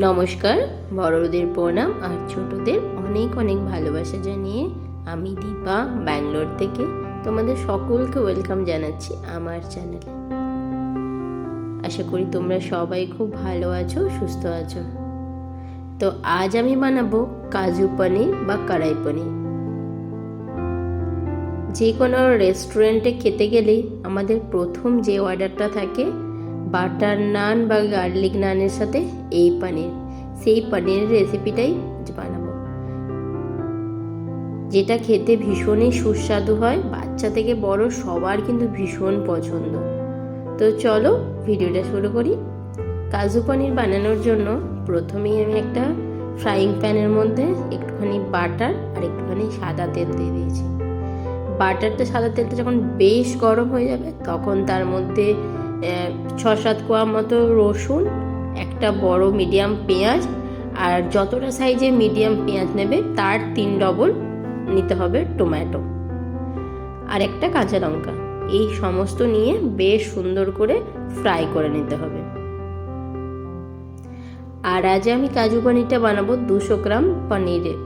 নমস্কার, বড়দের প্রণাম আর ছোটদের অনেক অনেক ভালোবাসা জানিয়ে আমি দীপা, ব্যাঙ্গালোর থেকে। তোমাদের সকলকে ওয়েলকাম জানাচ্ছি আমার চ্যানেলে। আশা করি তোমরা সবাই খুব ভালো আছো, সুস্থ আছো। তো আজ আমি বানাবো কাজু পনির বা কড়াই পনির। যে কোনো রেস্টুরেন্টে খেতে গেলেই আমাদের প্রথম যে অর্ডারটা থাকে বাটার নান বা গার্লিক নানের সাথে এই পনির, সেই পনিরের রেসিপিটাই বানাবো। যেটা খেতে ভীষণই সুস্বাদু হয়, বাচ্চা থেকে বড় সবার কিন্তু ভীষণ পছন্দ। তো চলো ভিডিওটা শুরু করি। কাজু পনির বানানোর জন্য প্রথমেই আমি একটা ফ্রাইং প্যানের মধ্যে একটুখানি বাটার আর একটুখানি সাদা তেল দিয়ে দিয়েছি। বাটারটা সাদা তেলটা যখন বেশ গরম হয়ে যাবে, তখন তার মধ্যে ছ সাত কোয়া মতো রসুন, একটা বড় মিডিয়াম পেঁয়াজ, আর যতটা সাইজে মিডিয়াম পেঁয়াজ নেবে তার তিন ডবল নিতে হবে টমেটো। আর একটা কাঁচা লঙ্কা। এই সমস্ত নিয়ে বেশ সুন্দর করে ফ্রাই করে নিতে হবে। আর আজ আমি কাজু পনিরটা বানাবো দুশো গ্রাম পনিরের।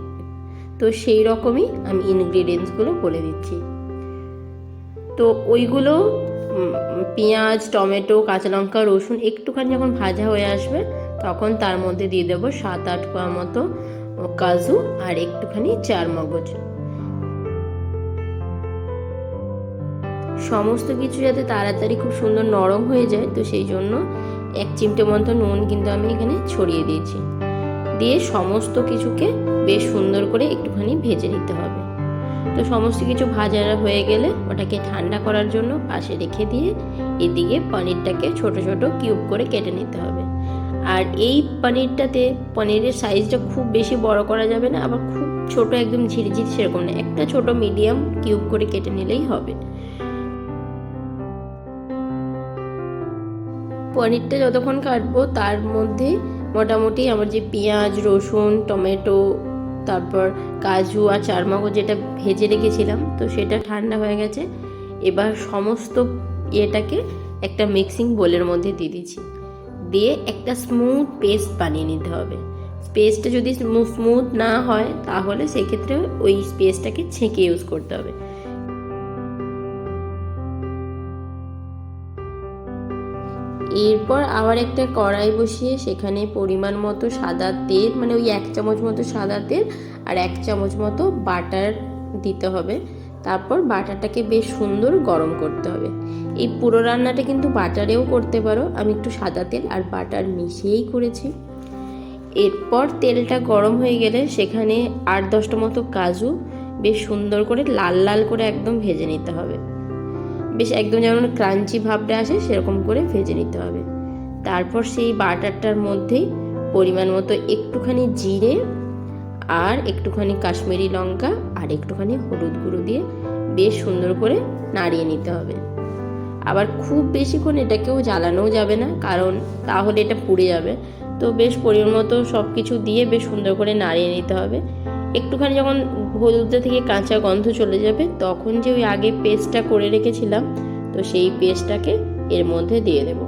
তো সেই রকমই আমি ইনগ্রিডিয়েন্টসগুলো বলে দিচ্ছি। তো ওইগুলো পেঁয়াজ, টমেটো, কাঁচা লঙ্কা, রসুন একটুখানি যখন ভাজা হয়ে আসবে, তখন তার মধ্যে দিয়ে দেবো সাত আট কোয়া মতো কাজু আর একটুখানি চার মগজ। সমস্ত কিছু যাতে তাড়াতাড়ি খুব সুন্দর নরম হয়ে যায়, তো সেই জন্য এক চিমটে মতো নুন কিন্তু আমি এখানে ছড়িয়ে দিয়েছি। দিয়ে সমস্ত কিছুকে বেশ সুন্দর করে একটুখানি ভেজে নিতে হবে। তো সমস্ত কিছু ভাজা হয়ে গেলে ওটাকে ঠান্ডা করার জন্য পাশে রেখে দিয়ে এদিকে পনিরটাকে ছোট ছোট কিউব করে কেটে নিতে হবে। আর এই পনিরটাতে পনিরের সাইজটা খুব বেশি বড় করা যাবে না, আবার খুব ছোট একদম ঝিরিঝিরি সেরকম না, একটা ছোট মিডিয়াম কিউব করে কেটে নিলেই হবে। পনিরটা যতক্ষণ কাটবো তার মধ্যে মোটামুটি আমার যে পেঁয়াজ, রসুন, টমেটো তারপর কাজু আর চারমগজ যেটা ভেজে রেখেছিলাম, তো সেটা ঠান্ডা হয়ে গেছে। এবার সমস্ত ইয়েটাকে একটা মিক্সিং বোলের মধ্যে দিয়ে দিচ্ছি। দিয়ে একটা স্মুথ পেস্ট বানিয়ে নিতে হবে। পেস্টটা যদি স্মুথ না হয়, তাহলে সেক্ষেত্রে ওই পেস্টটাকে ছেঁকে ইউজ করতে হবে। এরপর আবার একটা কড়াই বসিয়ে সেখানে পরিমাণ মতো সাদা তেল মানে ওই এক চামচ মতো সাদা তেল আর এক চামচ মতো বাটার দিতে হবে। তারপর বাটারটাকে বেশ সুন্দর গরম করতে হবে। এই পুরো রান্নাটা কিন্তু বাটারেও করতে পারো। আমি একটু সাদা তেল আর বাটার মিশিয়েই করেছি। এরপর তেলটা গরম হয়ে গেলে সেখানে আট দশটা মতো কাজু বেশ সুন্দর করে লাল লাল করে একদম ভেজে নিতে হবে। বেশ একদম যেমন ক্রাঞ্চি ভাবটা আসে, সেরকম করে ভেজে নিতে হবে। তারপর সেই বাটারটার মধ্যেই পরিমাণ মতো একটুখানি জিরে আর একটুখানি কাশ্মীরি লঙ্কা আর একটুখানি হলুদ গুঁড়ো দিয়ে বেশ সুন্দর করে নাড়িয়ে নিতে হবে। আবার খুব বেশিক্ষণ এটাকেও জ্বালানোও যাবে না, কারণ তাহলে এটা পুড়ে যাবে। তো বেশ পরিমাণ মতো সব কিছু দিয়ে বেশ সুন্দর করে নাড়িয়ে নিতে হবে। একটুখানি যখন হলুদটা থেকে কাঁচা গন্ধ চলে যাবে, তখন যে ওই আগে পেস্টটা করে রেখেছিলাম, তো সেই পেস্টটাকে এর মধ্যে দিয়ে দেব।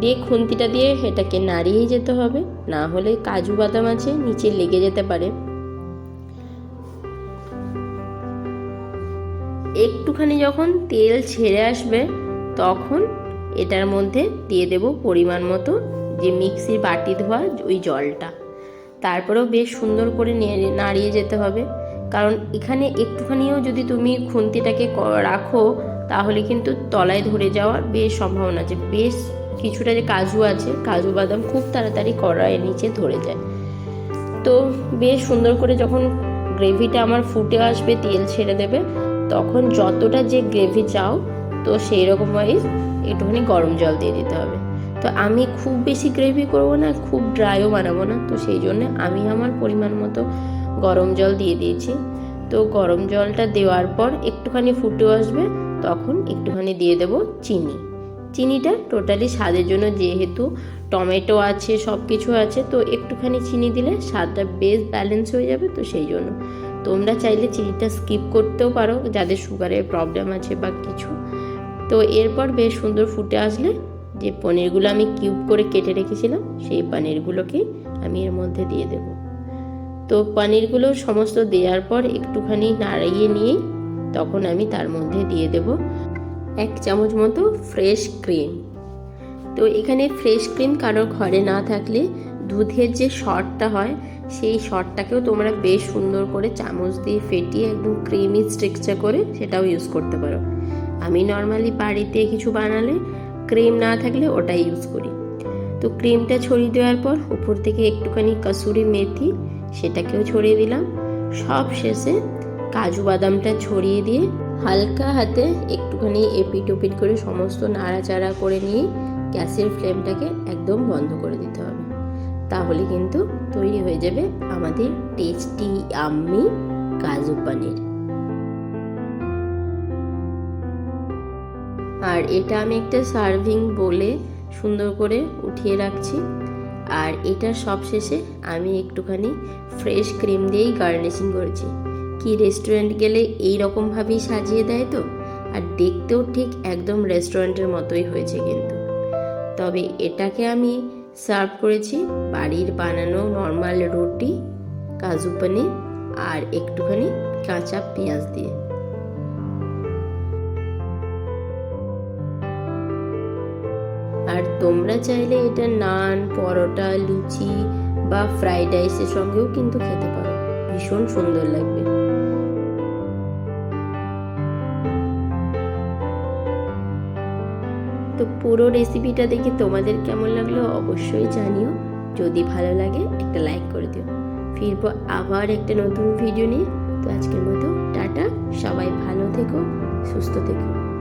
দিয়ে খুন্তিটা দিয়ে এটাকে নাড়িয়েই যেতে হবে, না হলে কাজু বাদাম আছে, নিচে লেগে যেতে পারে। একটুখানি যখন তেল ছেড়ে আসবে, তখন এটার মধ্যে দিয়ে দেব পরিমাণ মতো যে মিক্সির বাটি ধোয়া ওই জলটা। তারপরেও বেশ সুন্দর করে নাড়িয়ে যেতে হবে। কারণ এখানে একটুখানিও যদি তুমি খুন্তিটাকে রাখো, তাহলে কিন্তু তলায় ধরে যাওয়ার বেশ সম্ভাবনা আছে। বেশ কিছুটা যে কাজু আছে, কাজু বাদাম খুব তাড়াতাড়ি কড়াইয়ের নিচে ধরে যায়। তো বেশ সুন্দর করে যখন গ্রেভিটা আমার ফুটে আসবে, তেল ছেড়ে দেবে, তখন যতটা যে গ্রেভি চাও, তো সেই রকম ওয়াইজ একটুখানি গরম জল দিয়ে দিতে হবে। তো আমি খুব বেশি গ্রেভি করব না, খুব ড্রাইও বানাবো না। তো সেই জন্য আমি আমার পরিমাণ মতো গরম জল দিয়ে দিয়েছি। তো গরম জলটা দেওয়ার পর একটুখানি ফুটে আসবে, তখন একটুখানি দিয়ে দেব চিনি। চিনিটা টোটালি স্বাদের জন্য যেহেতু টমেটো আছে সব কিছু আছে, তো একটুখানি চিনি দিলে স্বাদটা বেশ ব্যালেন্স হয়ে যাবে, তো সেই জন্য। তোমরা চাইলে চিনিটা স্কিপ করতেও পারো, যাদের সুগারের প্রবলেম আছে বা কিছু। তো এরপর বেশ সুন্দর ফুটে আসলে যে পনিরগুলো আমি কিউব করে কেটে রেখেছিলাম, সেই পনিরগুলোকে আমি এর মধ্যে দিয়ে দেব। তো পনিরগুলো সমস্ত দেওয়ার পর একটুখানি নাড়িয়ে নিয়ে তখন আমি তার মধ্যে দিয়ে দেব এক চামচ মতো ফ্রেশ ক্রিম। তো এখানে ফ্রেশ ক্রিম কারোর ঘরে না থাকলে দুধের যে শটটা হয়, সেই শটটাকেও তোমরা বেশ সুন্দর করে চামচ দিয়ে ফেটিয়ে একদম ক্রিমি স্ট্রিকচার করে সেটাও ইউজ করতে পারো। আমি নর্মালি বাড়িতে কিছু বানালে ক্রিম না থাকলে ওটাই ইউজ করি। তো ক্রিমটা ছড়িয়ে দেওয়ার পর উপর থেকে একটুখানি কসুরি মেথি সেটাকেও ছড়িয়ে দিলাম। সব শেষে কাজু বাদামটা ছড়িয়ে দিয়ে হালকা হাতে একটুখানি এপিট ওপিট করে সমস্ত নাড়াচাড়া করে নিয়ে গ্যাসের ফ্লেমটাকে একদম বন্ধ করে দিতে হবে। তাহলে কিন্তু তৈরি হয়ে যাবে আমাদের টেস্টি আম্মি কাজু পনির। আর এটা আমি একটা সার্ভিং বলে সুন্দর করে উঠিয়ে রাখছি। আর এটা সব শেষে আমি একটুখানি ফ্রেশ ক্রিম দিয়েই গার্নিশিং করেছি। কি রেস্টুরেন্ট গেলে এই রকমভাবেই সাজিয়ে দেয় তো? আর দেখতেও ঠিক একদম রেস্টুরেন্টের মতোই হয়েছে কিন্তু। তবে এটাকে আমি সার্ভ করেছি বাড়ির বানানো নর্মাল রুটি, কাজু পনির আর একটুখানি কাঁচা পেঁয়াজ দিয়ে। তোমরা চাইলে এটা নান, পরোটা, লুচি বা ফ্রাইড রাইসের সঙ্গেও কিন্তু খেতে পারো। ভীষণ সুন্দর লাগবে। তো পুরো রেসিপিটা দেখে তোমাদের কেমন লাগল অবশ্যই জানিও। যদি ভালো লাগে, একটা লাইক করে দিও। ফিরবো আবার একটা নতুন ভিডিও নিয়ে। তো আজকের মতো টাটা। সবাই ভালো থেকো, সুস্থ থেকো।